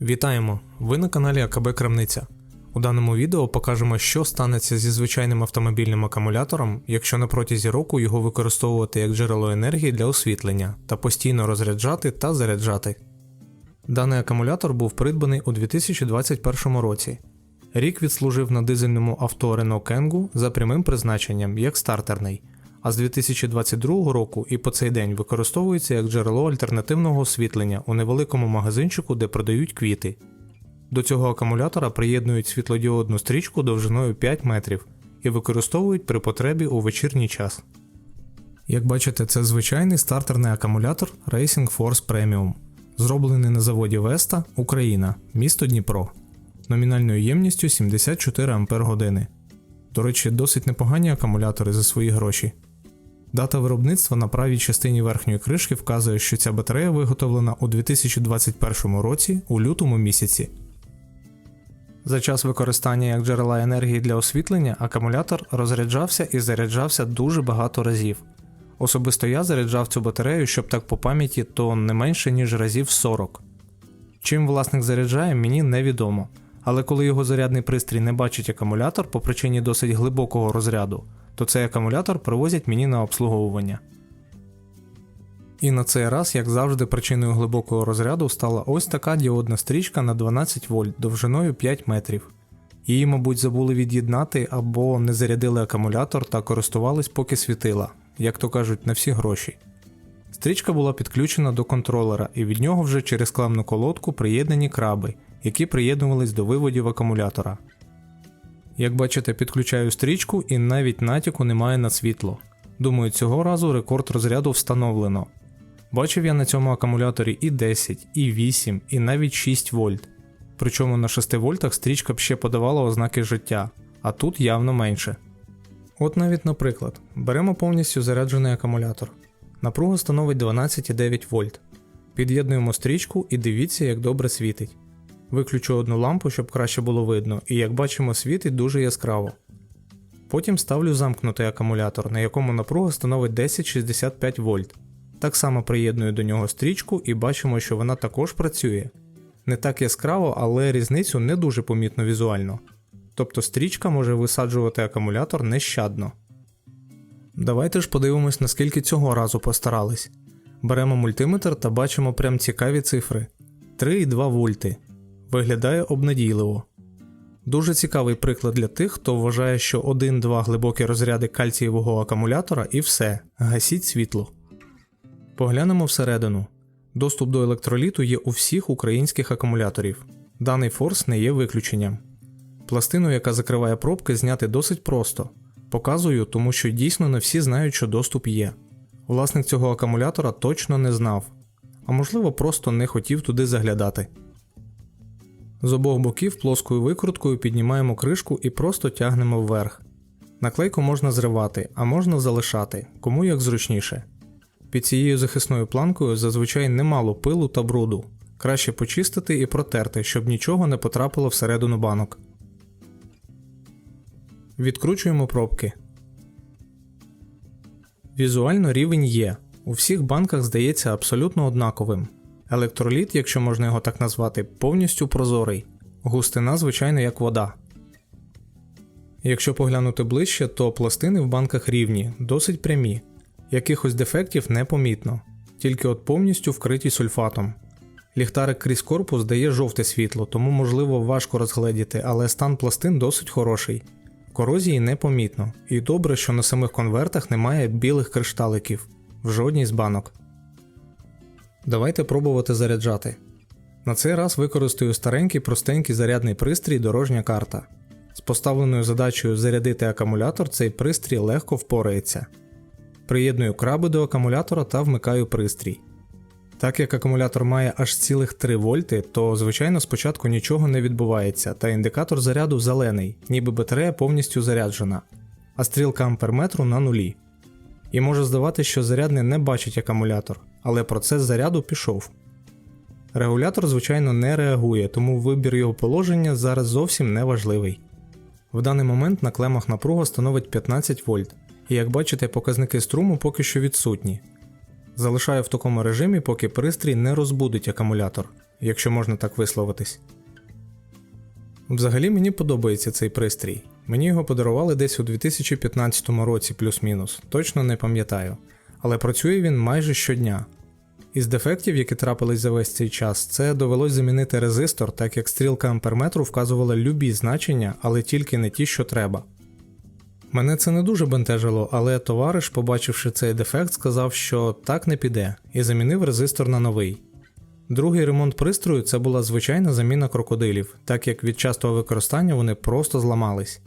Вітаємо! Ви на каналі АКБ Крамниця. У даному відео покажемо, що станеться зі звичайним автомобільним акумулятором, якщо на протязі року його використовувати як джерело енергії для освітлення та постійно розряджати та заряджати. Даний акумулятор був придбаний у 2021 році. Рік відслужив на дизельному авто Renault Kangoo за прямим призначенням як стартерний, а з 2022 року і по цей день використовується як джерело альтернативного освітлення у невеликому магазинчику, де продають квіти. До цього акумулятора приєднують світлодіодну стрічку довжиною 5 метрів і використовують при потребі у вечірній час. Як бачите, це звичайний стартерний акумулятор Racing Force Premium, зроблений на заводі Vesta, Україна, місто Дніпро, номінальною ємністю 74 Ампер До речі, досить непогані акумулятори за свої гроші. Дата виробництва на правій частині верхньої кришки вказує, що ця батарея виготовлена у 2021 році у лютому місяці. За час використання як джерела енергії для освітлення акумулятор розряджався і заряджався дуже багато разів. Особисто я заряджав цю батарею, щоб так по пам'яті, то не менше ніж разів 40. Чим власник заряджає, мені невідомо. Але коли його зарядний пристрій не бачить акумулятор по причині досить глибокого розряду, то цей акумулятор привозять мені на обслуговування. І на цей раз, як завжди, причиною глибокого розряду стала ось така діодна стрічка на 12 вольт довжиною 5 метрів. Її, мабуть, забули від'єднати або не зарядили акумулятор та користувались поки світила, як то кажуть, на всі гроші. Стрічка була підключена до контролера, і від нього вже через клемну колодку приєднані краби, які приєднувались до виводів акумулятора. Як бачите, підключаю стрічку і навіть натяку немає на світло. Думаю, цього разу рекорд розряду встановлено. Бачив я на цьому акумуляторі і 10, і 8, і навіть 6 вольт. Причому на 6 вольтах стрічка б ще подавала ознаки життя, а тут явно менше. От навіть, наприклад, беремо повністю заряджений акумулятор. Напруга становить 12,9 вольт. Під'єднуємо стрічку і дивіться, як добре світить. Виключу одну лампу, щоб краще було видно, і як бачимо, світить дуже яскраво. Потім ставлю замкнутий акумулятор, на якому напруга становить 1065 вольт. Так само приєдную до нього стрічку і бачимо, що вона також працює. Не так яскраво, але різницю не дуже помітно візуально. Тобто стрічка може висаджувати акумулятор нещадно. Давайте ж подивимось, наскільки цього разу постарались. Беремо мультиметр та бачимо прям цікаві цифри 3,2 вольти. Виглядає обнадійливо. Дуже цікавий приклад для тих, хто вважає, що 1-2 глибокі розряди кальцієвого акумулятора і все, гасіть світло. Поглянемо всередину. Доступ до електроліту є у всіх українських акумуляторів. Даний форс не є виключенням. Пластину, яка закриває пробки, зняти досить просто. Показую, тому що дійсно не всі знають, що доступ є. Власник цього акумулятора точно не знав, а можливо, просто не хотів туди заглядати. З обох боків плоскою викруткою піднімаємо кришку і просто тягнемо вверх. Наклейку можна зривати, а можна залишати, кому як зручніше. Під цією захисною планкою зазвичай немало пилу та бруду. Краще почистити і протерти, щоб нічого не потрапило всередину банок. Відкручуємо пробки. Візуально рівень є. У всіх банках здається абсолютно однаковим. Електроліт, якщо можна його так назвати, повністю прозорий, густина, звичайно, як вода. Якщо поглянути ближче, то пластини в банках рівні, досить прямі, якихось дефектів не помітно, тільки от повністю вкриті сульфатом. Ліхтарик крізь корпус дає жовте світло, тому можливо важко розгледіти, але стан пластин досить хороший. Корозії не помітно, і добре, що на самих конвертах немає білих кришталиків в жодній з банок. Давайте пробувати заряджати. На цей раз використаю старенький простенький зарядний пристрій дорожня карта. З поставленою задачею зарядити акумулятор цей пристрій легко впорається. Приєдную краби до акумулятора та вмикаю пристрій. Так як акумулятор має аж цілих 3 вольти, то звичайно спочатку нічого не відбувається, та індикатор заряду зелений, ніби батарея повністю заряджена, а стрілка амперметру на нулі. І може здавати, що зарядний не бачить акумулятор, але процес заряду пішов. Регулятор, звичайно, не реагує, тому вибір його положення зараз зовсім не важливий. В даний момент на клемах напруга становить 15 вольт, і як бачите, показники струму поки що відсутні. Залишаю в такому режимі, поки пристрій не розбудить акумулятор. якщо можна так висловитись. Взагалі мені подобається цей пристрій. Мені його подарували десь у 2015 році плюс-мінус, точно не пам'ятаю. Але працює він майже щодня. Із дефектів, які трапились за весь цей час, це довелось замінити резистор, так як стрілка амперметру вказувала любі значення, але тільки не ті, що треба. Мене це не дуже бентежило, але товариш, побачивши цей дефект, сказав, що так не піде, і замінив резистор на новий. Другий ремонт пристрою це була звичайна заміна крокодилів, так як від частого використання вони просто зламались.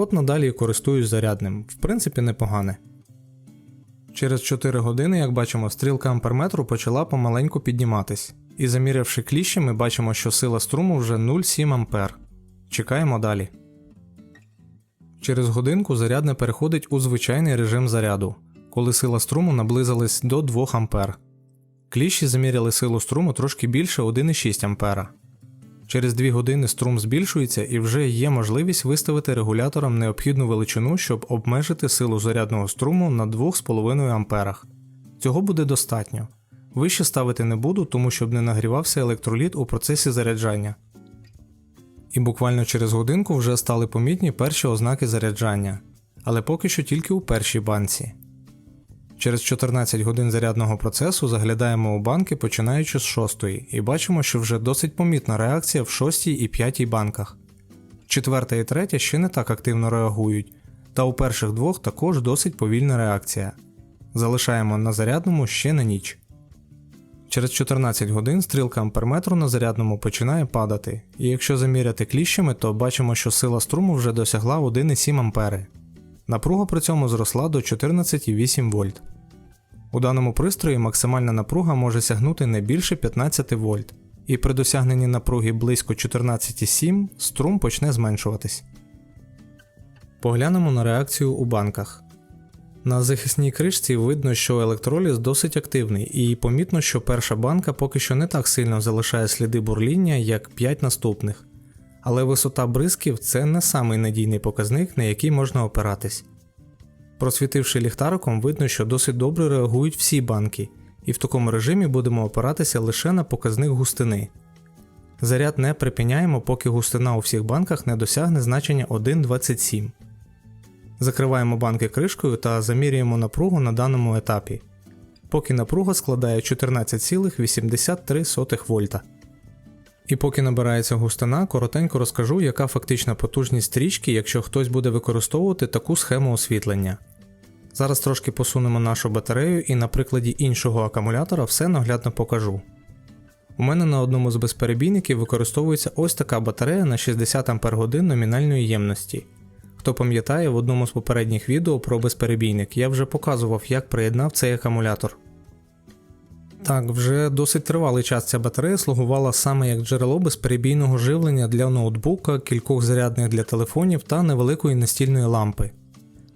От надалі користуюсь зарядним, в принципі, непогане. Через 4 години, як бачимо, стрілка амперметру почала помаленьку підніматись, і замірявши кліщі, ми бачимо, що сила струму вже 0,7 А. Чекаємо далі. Через годинку зарядне переходить у звичайний режим заряду, коли сила струму наблизилась до 2 А. Кліщі заміряли силу струму трошки більше 1,6 А. Через 2 години струм збільшується і вже є можливість виставити регуляторам необхідну величину, щоб обмежити силу зарядного струму на 2,5 А. Цього буде достатньо. Вище ставити не буду, тому щоб не нагрівався електроліт у процесі заряджання. І буквально через годинку вже стали помітні перші ознаки заряджання, але поки що тільки у першій банці. Через 14 годин зарядного процесу заглядаємо у банки починаючи з 6 і бачимо, що вже досить помітна реакція в 6 і 5 банках. Четверта і третя ще не так активно реагують, та у перших двох також досить повільна реакція. Залишаємо на зарядному ще на ніч. Через 14 годин стрілка амперметру на зарядному починає падати, і якщо заміряти кліщами, то бачимо, що сила струму вже досягла 1,7 А. Напруга при цьому зросла до 14,8 вольт. У даному пристрої максимальна напруга може сягнути не більше 15 вольт, і при досягненні напруги близько 14,7 струм почне зменшуватись. Поглянемо на реакцію у банках. На захисній кришці видно, що електроліз досить активний, і помітно, що перша банка поки що не так сильно залишає сліди бурління, як 5 наступних. Але висота бризків це не самий надійний показник, на який можна опиратись. Просвітивши ліхтариком, видно, що досить добре реагують всі банки, і в такому режимі будемо опиратися лише на показник густини. Заряд не припиняємо, поки густина у всіх банках не досягне значення 1,27. Закриваємо банки кришкою та замірюємо напругу на даному етапі, поки напруга складає 14,83 вольта. І поки набирається густина, коротенько розкажу, яка фактична потужність стрічки, якщо хтось буде використовувати таку схему освітлення. Зараз трошки посунемо нашу батарею і на прикладі іншого акумулятора все наглядно покажу. У мене на одному з безперебійників використовується ось така батарея на 60 Ах номінальної ємності. Хто пам'ятає, в одному з попередніх відео про безперебійник я вже показував, як приєднав цей акумулятор. Так, вже досить тривалий час ця батарея слугувала саме як джерело безперебійного живлення для ноутбука, кількох зарядних для телефонів та невеликої настільної лампи.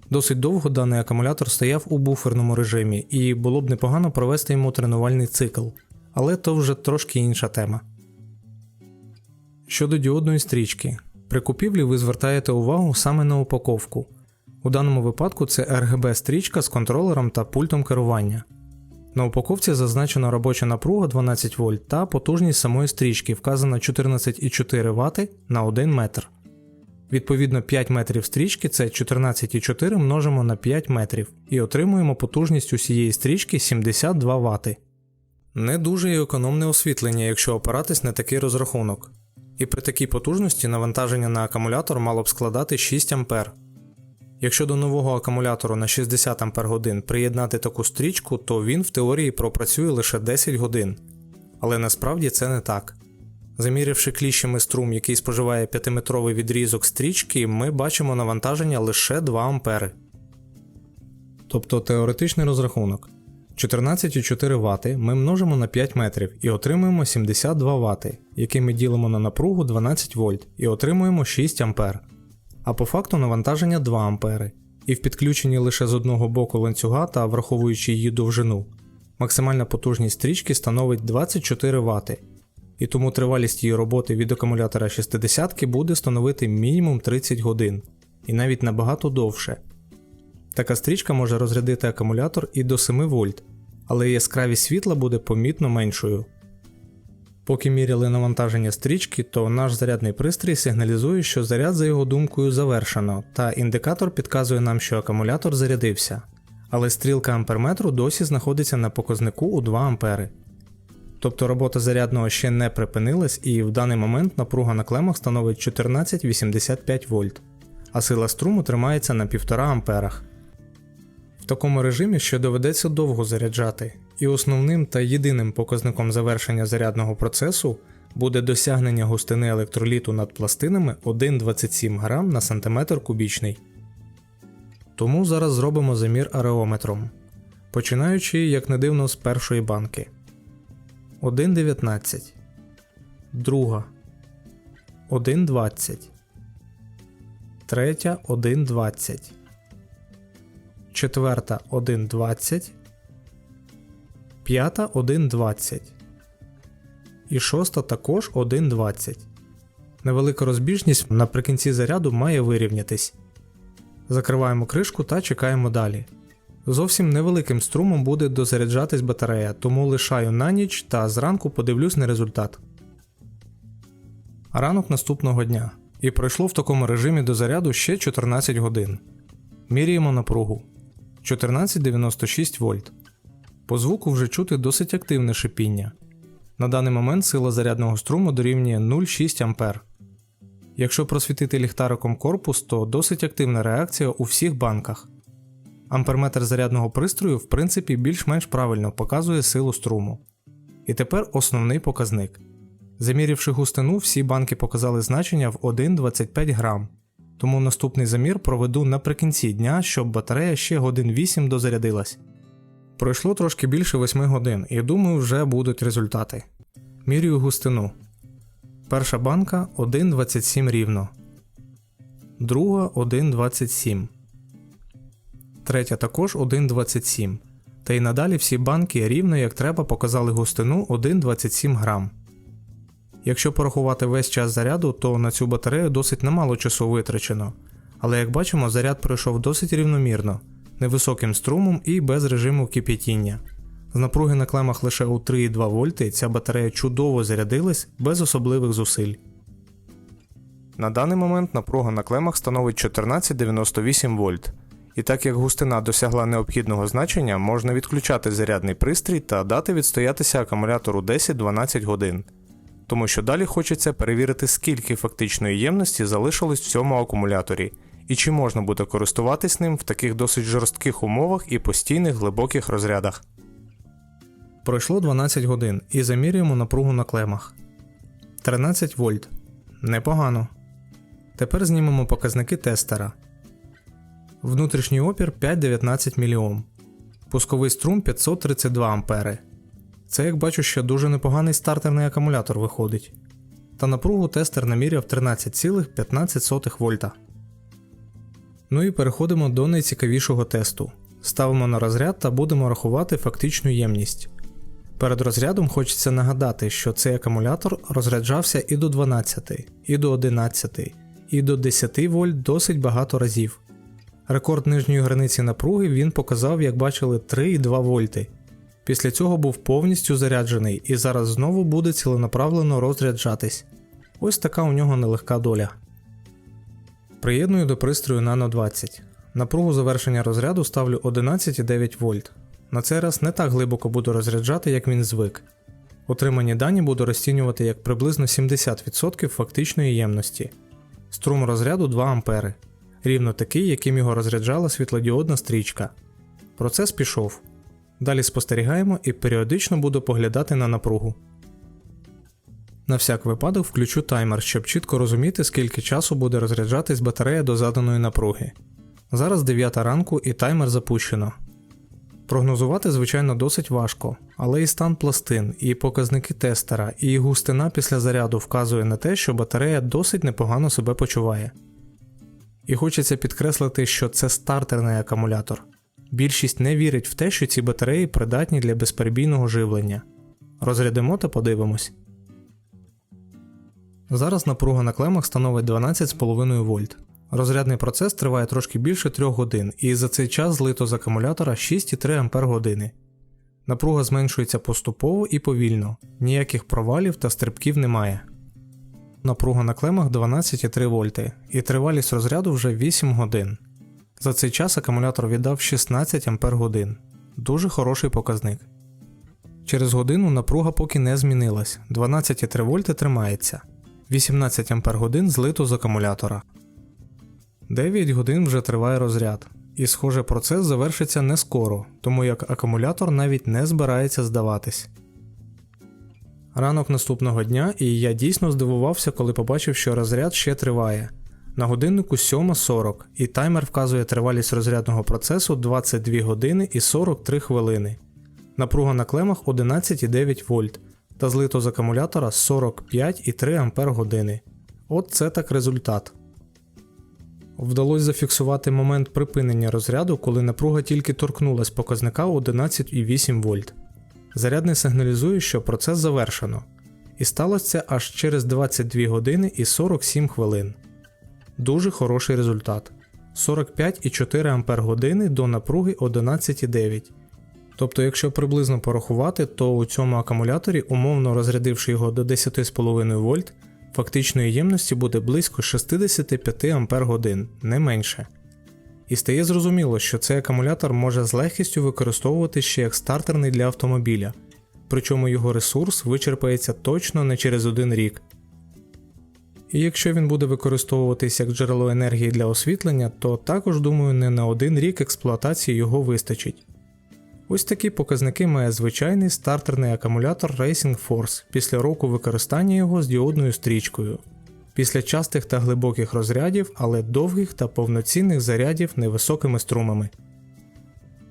Досить довго даний акумулятор стояв у буферному режимі, і було б непогано провести йому тренувальний цикл, але то вже трошки інша тема. Щодо діодної стрічки, при купівлі ви звертаєте увагу саме на упаковку. У даному випадку це RGB стрічка з контролером та пультом керування. На упаковці зазначена робоча напруга 12 В та потужність самої стрічки вказана 14,4 Вт на 1 метр. Відповідно, 5 метрів стрічки це 14,4 множимо на 5 метрів і отримуємо потужність усієї стрічки 72 Вт. Не дуже і економне освітлення, якщо опиратись на такий розрахунок. І при такій потужності навантаження на акумулятор мало б складати 6 А. Якщо до нового акумулятору на 60 Ах приєднати таку стрічку, то він в теорії пропрацює лише 10 годин. Але насправді це не так. Замірявши кліщами струм, який споживає 5-метровий відрізок стрічки, ми бачимо навантаження лише 2 А. Тобто теоретичний розрахунок. 14,4 Вт ми множимо на 5 метрів і отримуємо 72 Вт, які ми ділимо на напругу 12 В і отримуємо 6 А. А по факту навантаження 2 А, і в підключенні лише з одного боку ланцюга та враховуючи її довжину. Максимальна потужність стрічки становить 24 Вт, і тому тривалість її роботи від акумулятора 60 буде становити мінімум 30 годин, і навіть набагато довше. Така стрічка може розрядити акумулятор і до 7 вольт, але яскравість світла буде помітно меншою. Поки міряли навантаження стрічки, то наш зарядний пристрій сигналізує, що заряд за його думкою завершено, та індикатор підказує нам, що акумулятор зарядився. Але стрілка амперметру досі знаходиться на показнику у 2 ампери. Тобто робота зарядного ще не припинилась і в даний момент напруга на клемах становить 1485 вольт, а сила струму тримається на 1,5 амперах. В такому режимі ще доведеться довго заряджати, і основним та єдиним показником завершення зарядного процесу буде досягнення густини електроліту над пластинами 1,27 грам на сантиметр кубічний. Тому зараз зробимо замір ареометром, починаючи, як не дивно, з першої банки. 1,19, друга. 1,20, третя 1,20, четверта 1,20, п'ята 1,20 і шоста також 1,20. Невелика розбіжність наприкінці заряду має вирівнятись. Закриваємо кришку та чекаємо далі. Зовсім невеликим струмом буде дозаряджатись батарея, тому лишаю на ніч та зранку подивлюсь на результат. Ранок наступного дня. І пройшло в такому режимі до заряду ще 14 годин. Міряємо напругу 1496 вольт. По звуку вже чути досить активне шипіння. На даний момент сила зарядного струму дорівнює 0,6 А. Якщо просвітити ліхтариком корпус, то досить активна реакція у всіх банках. Амперметр зарядного пристрою, в принципі, більш-менш правильно показує силу струму. І тепер основний показник. Замірявши густину, всі банки показали значення в 1,25 грам. Тому наступний замір проведу наприкінці дня, щоб батарея ще годин 8 дозарядилась. Пройшло трошки більше 8 годин, і думаю, вже будуть результати. Мірюю густину. Перша банка 1,27 рівно. Друга 1,27. Третя також 1,27. Та й надалі всі банки рівно як треба показали густину 1,27 грам. Якщо порахувати весь час заряду, то на цю батарею досить немало часу витрачено. Але як бачимо, заряд пройшов досить рівномірно, невисоким струмом і без режиму кип'ятіння. З напруги на клемах лише у 3,2 вольти ця батарея чудово зарядилась без особливих зусиль. На даний момент напруга на клемах становить 1498 вольт. І так як густина досягла необхідного значення, можна відключати зарядний пристрій та дати відстоятися акумулятору 10-12 годин. Тому що далі хочеться перевірити, скільки фактичної ємності залишилось в цьому акумуляторі, і чи можна буде користуватись ним в таких досить жорстких умовах і постійних глибоких розрядах. Пройшло 12 годин і замірюємо напругу на клемах. 13 вольт. Непогано. Тепер знімемо показники тестера. Внутрішній опір 5,19 мОм. Пусковий струм 532 ампери. Це, як бачу, ще дуже непоганий стартерний акумулятор виходить. Та напругу тестер наміряв 13,15 вольта. Ну і переходимо до найцікавішого тесту. Ставимо на розряд та будемо рахувати фактичну ємність. Перед розрядом хочеться нагадати, що цей акумулятор розряджався і до 12, і до 11, і до 10 вольт досить багато разів. Рекорд нижньої границі напруги він показав, як бачили, 3,2 вольти. Після цього був повністю заряджений і зараз знову буде ціленаправлено розряджатись. Ось така у нього нелегка доля. Приєдную до пристрою Nano 20. Напругу завершення розряду ставлю 11,9 вольт. На цей раз не так глибоко буду розряджати, як він звик. Отримані дані буду розцінювати як приблизно 70% фактичної ємності. Струм розряду 2 А, рівно такий, яким його розряджала світлодіодна стрічка. Процес пішов. Далі спостерігаємо і періодично буду поглядати на напругу. На всяк випадок включу таймер, щоб чітко розуміти, скільки часу буде розряджатись батарея до заданої напруги. Зараз 9 ранку і таймер запущено. Прогнозувати, звичайно, досить важко, але і стан пластин, і показники тестера, і густина після заряду вказує на те, що батарея досить непогано себе почуває. І хочеться підкреслити, що це стартерний акумулятор. Більшість не вірить в те, що ці батареї придатні для безперебійного живлення. Розрядимо та подивимось. Зараз напруга на клемах становить 12,5 вольт. Розрядний процес триває трошки більше 3 годин, і за цей час злито з акумулятора 6,3 Ах. Напруга зменшується поступово і повільно, ніяких провалів та стрибків немає. Напруга на клемах 12,3 вольти і тривалість розряду вже 8 годин. За цей час акумулятор віддав 16 Ампер годин. Дуже хороший показник. Через годину напруга поки не змінилась, 12,3 вольти тримається, 18 Ампер годин злито з акумулятора. 9 годин вже триває розряд, і схоже процес завершиться не скоро, тому як акумулятор навіть не збирається здаватись. Ранок наступного дня, і я дійсно здивувався, коли побачив, що розряд ще триває. На годиннику 7.40, і таймер вказує тривалість розрядного процесу 22 години і 43 хвилини. Напруга на клемах 11,9 вольт та злито з акумулятора 45,3 Ампер години. От це так результат. Вдалося зафіксувати момент припинення розряду, коли напруга тільки торкнулась показника 11,8 вольт. Зарядний сигналізує, що процес завершено. І сталося це аж через 22 години і 47 хвилин. Дуже хороший результат. 45,4 Ампер години до напруги 11,9. Тобто, якщо приблизно порахувати, то у цьому акумуляторі, умовно розрядивши його до 10,5 вольт, фактичної ємності буде близько 65 Ампер годин, не менше. І стає зрозуміло, що цей акумулятор може з легкістю використовувати ще як стартерний для автомобіля, причому його ресурс вичерпається точно не через один рік. І якщо він буде використовуватись як джерело енергії для освітлення, то також думаю не на один рік експлуатації його вистачить. Ось такі показники має звичайний стартерний акумулятор Racing Force після року використання його з діодною стрічкою, після частих та глибоких розрядів, але довгих та повноцінних зарядів невисокими струмами.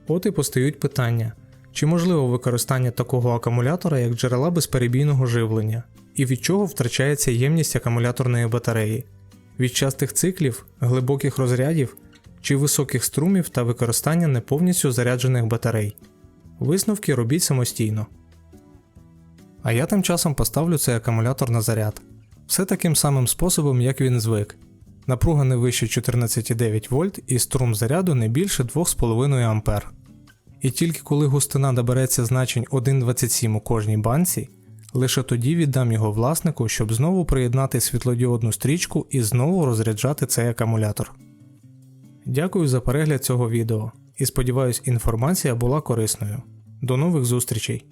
От і постають питання: чи можливо використання такого акумулятора як джерела безперебійного живлення, і від чого втрачається ємність акумуляторної батареї, від частих циклів, глибоких розрядів чи високих струмів та використання не повністю заряджених батарей. Висновки робіть самостійно. А я тим часом поставлю цей акумулятор на заряд. Все таким самим способом, як він звик. Напруга не вище 14,9 вольт і струм заряду не більше 2,5 А. І тільки коли густина добереться значень 1,27 у кожній банці, лише тоді віддам його власнику, щоб знову приєднати світлодіодну стрічку і знову розряджати цей акумулятор. Дякую за перегляд цього відео і сподіваюсь, інформація була корисною. До нових зустрічей!